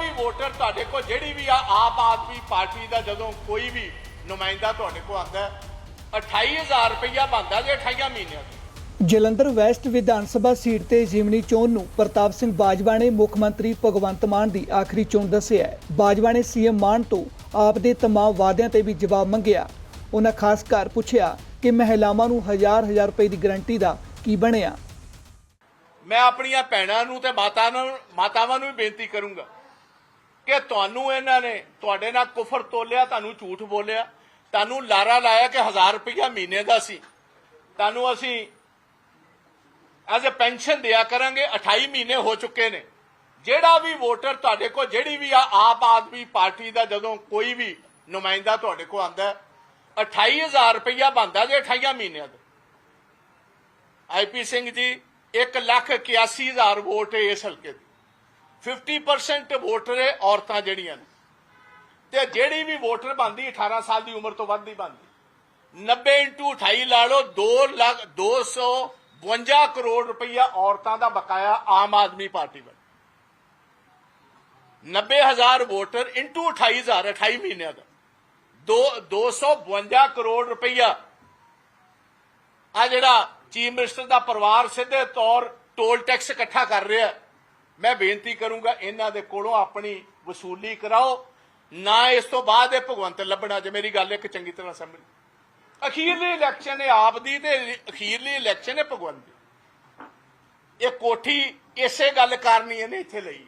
ਵੀ voter ਤੁਹਾਡੇ ਕੋਲ ਜਿਹੜੀ ਵੀ ਆ ਆਪ ਆਦਮੀ ਪਾਰਟੀ ਦਾ ਜਦੋਂ ਕੋਈ ਵੀ ਨੁਮਾਇੰਦਾ ਤੁਹਾਡੇ ਕੋਲ ਆਂਦਾ 28000 ਰੁਪਇਆ ਬਣਦਾ ਜੇ 28 ਮਹੀਨਿਆਂ ਦਾ ਜਲੰਧਰ ਵੈਸਟ ਵਿਧਾਨ ਸਭਾ ਸੀਟ ਤੇ ਜਿਮਨੀ ਚੋਣ ਨੂੰ ਪ੍ਰਤਾਪ ਸਿੰਘ ਬਾਜਵਾ ਨੇ ਮੁੱਖ ਮੰਤਰੀ ਭਗਵੰਤ ਮਾਨ ਦੀ ਆਖਰੀ ਚੋਣ ਦੱਸਿਆ ਬਾਜਵਾ ਨੇ ਸੀਐਮ ਮਾਨ ਤੋਂ ਆਪ ਦੇ ਤਮਾਮ ਵਾਅਦਿਆਂ ਤੇ ਵੀ ਜਵਾਬ ਮੰਗਿਆ। ਉਹਨਾਂ ਖਾਸ ਕਰ ਪੁੱਛਿਆ ਕਿ ਮਹਿਲਾਵਾਂ ਨੂੰ ਹਜ਼ਾਰ ਹਜ਼ਾਰ ਰੁਪਏ ਦੀ ਗਰੰਟੀ ਦਾ ਕੀ ਬਣਿਆ? ਮੈਂ ਆਪਣੀਆਂ ਭੈਣਾਂ ਨੂੰ ਤੇ ਮਾਤਾ ਨੂੰ ਮਾਤਾਵਾਂ ਨੂੰ ਵੀ ਬੇਨਤੀ ਕਰੂੰਗਾ ਕਿ ਤੁਹਾਨੂੰ ਇਹਨਾਂ ਨੇ, ਤੁਹਾਡੇ ਨਾਲ ਕੁਫਰ ਤੋਲਿਆ, ਤੁਹਾਨੂੰ ਝੂਠ ਬੋਲਿਆ। ਤੁਹਾਨੂੰ ਲਾਰਾ ਲਾਇਆ ਕਿ 1000 ਰੁਪਇਆ ਮਹੀਨੇ ਦਾ ਸੀ। ਤੁਹਾਨੂੰ ਅਸੀਂ ਐਜ਼ ਅ ਪੈਨਸ਼ਨ ਦਿਆ ਕਰਾਂਗੇ 28 ਮਹੀਨੇ ਹੋ ਚੁੱਕੇ ਨੇ। ਜਿਹੜਾ ਵੀ ਵੋਟਰ ਤੁਹਾਡੇ ਕੋਲ, ਜਿਹੜੀ ਵੀ ਆ ਆਪ ਆਦਮੀ ਪਾਰਟੀ ਦਾ ਜਦੋਂ ਕੋਈ ਵੀ ਨੁਮਾਇੰਦਾ ਤੁਹਾਡੇ ਕੋਲ ਆਂਦਾ 28000 ਰੁਪਇਆ ਬਣਦਾ ਜੇ 28 ਮਹੀਨਿਆਂ ਦਾ। ਆਈਪੀ ਸਿੰਘ ਜੀ 181000 ਵੋਟ ਇਸ ਹਲਕੇ ਦੀ। 50% ਵੋਟਰ ਹੈ ਔਰਤਾਂ ਜਿਹੜੀਆਂ ਨੇ। ਤੇ ਜਿਹੜੀ ਵੀ ਵੋਟਰ ਬਣਦੀ 18 ਸਾਲ ਦੀ ਉਮਰ ਤੋਂ ਵੱਧ ਦੀ ਬਣਦੀ। 90 ਇੰਟੂ 28 ਲਾ ਲਓ 2 ਲੱਖ 252 ਕਰੋੜ ਰੁਪਈਆ ਔਰਤਾਂ ਦਾ ਬਕਾਇਆ ਆਮ ਆਦਮੀ ਪਾਰਟੀ ਵੱਲ। 90000 ਵੋਟਰ ਇੰਟੂ 28000 28 ਮਹੀਨਿਆਂ ਦਾ। ਦੋ 252 ਕਰੋੜ ਰੁਪਈਆ। ਆ ਜਿਹੜਾ ਚੀਫ ਮਿਨਿਸਟਰ ਦਾ ਪਰਿਵਾਰ ਸਿੱਧੇ ਤੌਰ ਟੋਲ ਟੈਕਸ ਇਕੱਠਾ ਕਰ ਰਿਹਾ। ਹੈ। ਮੈਂ ਬੇਨਤੀ ਕਰੂੰਗਾ, ਇਹਨਾਂ ਦੇ ਕੋਲੋਂ ਆਪਣੀ ਵਸੂਲੀ ਕਰਾਓ, ਨਾ ਇਸ ਤੋਂ ਬਾਅਦ ਇਹ ਭਗਵੰਤ ਲੱਭਣਾ, ਜੇ ਮੇਰੀ ਗੱਲ ਇੱਕ ਚੰਗੀ ਤਰ੍ਹਾਂ ਸਮਝ। ਅਖੀਰਲੀ ਇਲੈਕਸ਼ਨ ਹੈ ਆਪ ਦੀ ਤੇ ਅਖੀਰਲੀ ਇਲੈਕਸ਼ਨ ਹੈ ਭਗਵੰਤ ਦੀ। ਇਹ ਕੋਠੀ ਇਸੇ ਗੱਲ ਕਰਨੀ ਇਹਨੇ ਇੱਥੇ ਲਈ।